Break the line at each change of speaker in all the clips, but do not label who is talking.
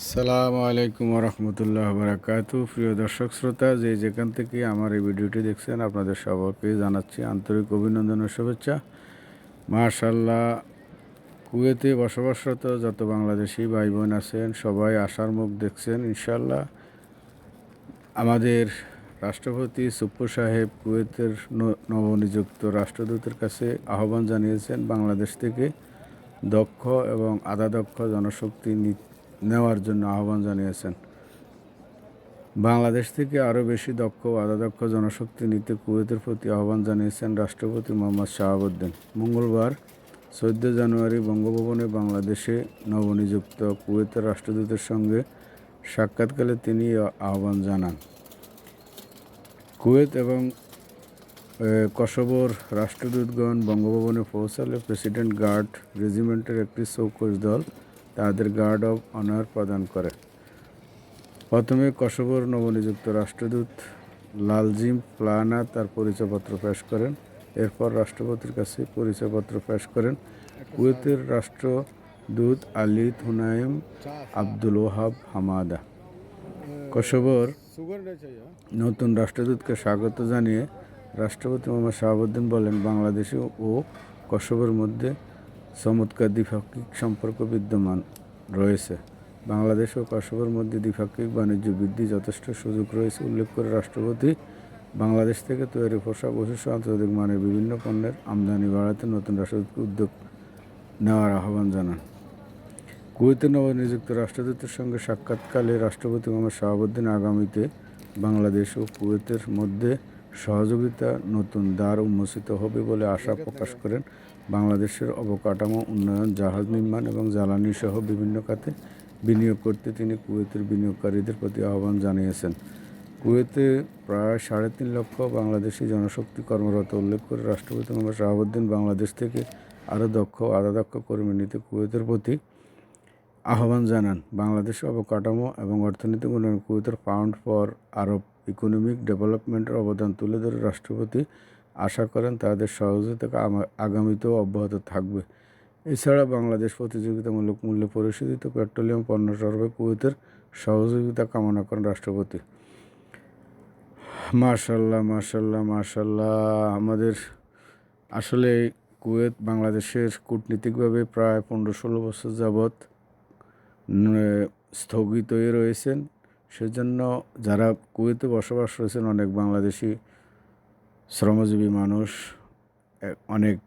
সালামু আলাইকুম রহমতুল্লাহ বারাকাতু। প্রিয় দর্শক, শ্রোতা, যে যেখান থেকে আমার এই ভিডিওটি দেখছেন, আপনাদের সবাইকে জানাচ্ছি আন্তরিক অভিনন্দন ও শুভেচ্ছা। মাশাল্লাহ কুয়েতে বসবাসরত যত বাংলাদেশি ভাই বোন আছেন, সবাই আশার মুখ দেখছেন ইনশাল্লাহ আমাদের রাষ্ট্রপতি সুপ্পু সাহেব কুয়েতের নবনিযুক্ত রাষ্ট্রদূতের কাছে আহ্বান জানিয়েছেন, বাংলাদেশ থেকে দক্ষ এবং আধা দক্ষ জনশক্তি নেওয়ার জন্য আহ্বান জানিয়েছেন। বাংলাদেশ থেকে আরও বেশি দক্ষ ও আধা দক্ষ জনশক্তি নিতে কুয়েতের প্রতি আহ্বান জানিয়েছেন রাষ্ট্রপতি মোহাম্মদ শাহাবুদ্দিন। মঙ্গলবার চোদ্দ জানুয়ারি বঙ্গভবনে বাংলাদেশে নবনিযুক্ত কুয়েতের রাষ্ট্রদূতের সঙ্গে সাক্ষাৎকালে তিনি আহ্বান জানান। কুয়েত এবং এ, কসোভোর রাষ্ট্রদূতগণ বঙ্গভবনে পৌঁছালে প্রেসিডেন্ট গার্ড রেজিমেন্টের একটি চৌকস দল তাদের গার্ড অব অনার প্রদান করে। প্রথমে কসোভোর নবনিযুক্ত রাষ্ট্রদূত লালজিম প্লানা তার পরিচয়পত্র পেশ করেন। এরপর রাষ্ট্রপতির কাছে পরিচয়পত্র পেশ করেন। কুয়েতের রাষ্ট্রদূত আলী থুনাইম আব্দুল ওহাব হামাদা। কসোভোর নতুন রাষ্ট্রদূতকে স্বাগত জানিয়ে রাষ্ট্রপতি মোহাম্মদ শাহাবুদ্দিন বলেন, বাংলাদেশ ও কসোভোর মধ্যে চমৎকার দ্বিপাক্ষিক সম্পর্ক বিদ্যমান রয়েছে। বাংলাদেশ ও কসোভোর মধ্যে দ্বিপাক্ষিক বাণিজ্য বৃদ্ধি যথেষ্ট সুযোগ রয়েছে, উল্লেখ করে রাষ্ট্রপতি। বাংলাদেশ থেকে তৈরি পোশাক ওষুধ আন্তর্জাতিক মানের বিভিন্ন পণ্যের আমদানি বাড়াতে নতুন রাষ্ট্রদূতকে উদ্যোগ নেওয়ার আহ্বান জানান। কুয়েতে নবনিযুক্ত রাষ্ট্রদূতের সঙ্গে সাক্ষাৎকালে রাষ্ট্রপতি মোহাম্মদ শাহাবুদ্দিন আগামীতে বাংলাদেশ ও কুয়েতের মধ্যে সহযোগিতা নতুন দ্বার উন্মোচিত হবে বলে আশা প্রকাশ করেন বাংলাদেশের অবকাঠামো, উন্নয়ন, জাহাজ নির্মাণ এবং জ্বালানি সহ বিভিন্ন খাতে বিনিয়োগ করতে তিনি কুয়েতের বিনিয়োগকারীদের প্রতি আহ্বান জানিয়েছেন। কুয়েতে প্রায় সাড়ে তিন লক্ষ বাংলাদেশি জনশক্তি কর্মরত উল্লেখ করে রাষ্ট্রপতি মোহাম্মদ শাহাবুদ্দিন বাংলাদেশ থেকে আরও দক্ষ ও আধা দক্ষ কর্মী নিতে কুয়েতের প্রতি আহ্বান জানান। বাংলাদেশের অবকাঠামো এবং অর্থনৈতিক উন্নয়ন কুয়েতের পাউন্ড ফর আরব ইকোনমিক ডেভেলপমেন্টের অবদান তুলে ধরে রাষ্ট্রপতি আশা করেন তাদের সহযোগিতা আগামীতেও অব্যাহত থাকবে। এছাড়া বাংলাদেশ প্রতিযোগিতামূলক মূল্যে পরিশোধিত পেট্রোলিয়াম পণ্য সরবরাহে কুয়েতের সহযোগিতা কামনা করেন রাষ্ট্রপতি। মাশাল্লাহ মাশাল্লাহ মাশাল্লাহ। আমাদের আসলে কুয়েত বাংলাদেশের কূটনীতিকভাবে প্রায় পনেরো ষোলো বছর যাবৎ স্থগিত হয়ে রয়েছেন। সেজন্য যারা কুয়েতে বসবাস রয়েছেন অনেক বাংলাদেশি শ্রমজীবী মানুষ অনেক,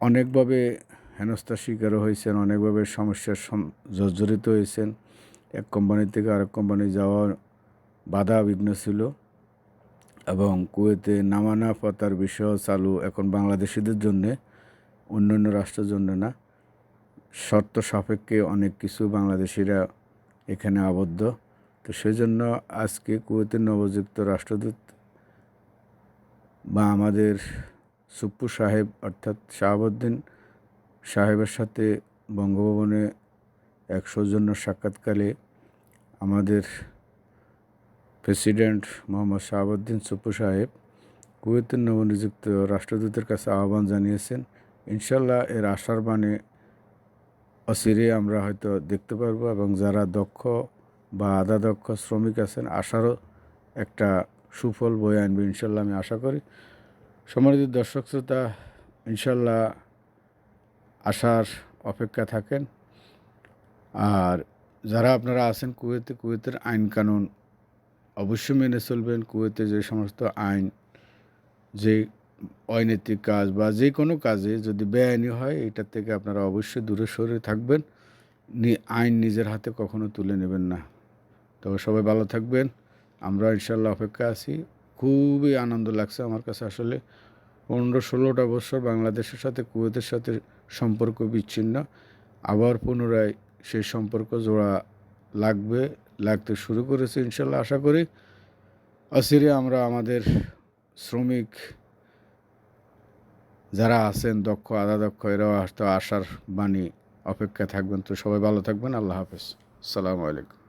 অনেকভাবে হেনস্থার শিকারও হয়েছেন, অনেকভাবে সমস্যার জর্জরিত হয়েছেন। এক কোম্পানি থেকে আরেক কোম্পানি যাওয়া বাধা বিঘ্ন ছিল এবং কুয়েতে নামানা পাতার বিষয় চালু এখন বাংলাদেশিদের জন্যে, অন্যান্য রাষ্ট্রের জন্য না। শর্ত সাপেক্ষে অনেক কিছু বাংলাদেশিরা এখানে আবদ্ধ। তো সেজন্য আজকে কুয়েতের নবযুক্ত রাষ্ট্রদূত বা আমাদের সুপ্পু সাহেব, অর্থাৎ শাহাবুদ্দিন সাহেবের সাথে বঙ্গভবনে এক সৌজন্য সাক্ষাৎকালে আমাদের প্রেসিডেন্ট মোহাম্মদ শাহাবুদ্দিন সুপ্পু সাহেব কুয়েতের নবনিযুক্ত রাষ্ট্রদূতের কাছে আহ্বান জানিয়েছেন ইনশাল্লাহ এর আশার বাণী অচিরে আমরা হয়তো দেখতে পারব এবং যারা দক্ষ বা আধা দক্ষ শ্রমিক আছেন, আশারও একটা সুফল বয়ে আনবে ইনশাল্লাহ আমি আশা করি। সম্মানিত দর্শক শ্রোতা, ইনশাল্লাহ আশার অপেক্ষা থাকেন। আর যারা আপনারা আছেন কুয়েতে, কুয়েতের আইন কানুন অবশ্যই মেনে চলবেন। কুয়েতে যে সমস্ত আইন, যে অনৈতিক কাজ বা যে কোনো কাজে যদি বেআইনি হয়, এটার থেকে আপনারা অবশ্যই দূরে সরে থাকবেন। আইন নিজের হাতে কখনো তুলে নেবেন না। তবে সবাই ভালো থাকবেন। আমরা ইনশাল্লাহ অপেক্ষা আছি। খুবই আনন্দ লাগছে আমার কাছে আসলে। পনেরো ষোলোটা বছর বাংলাদেশের সাথে, কুয়েতের সাথে সম্পর্ক বিচ্ছিন্ন। আবার পুনরায় সেই সম্পর্ক জোড়া লাগবে, লাগতে শুরু করেছে ইনশাল্লাহ আশা করি। অচিরে আমরা আমাদের শ্রমিক যারা আছেন, দক্ষ আধা দক্ষ এরাও হয়তো আশার বাণী অপেক্ষা থাকবেন। তো সবাই ভালো থাকবেন। আল্লাহ হাফেজ। আসসালামু আলাইকুম।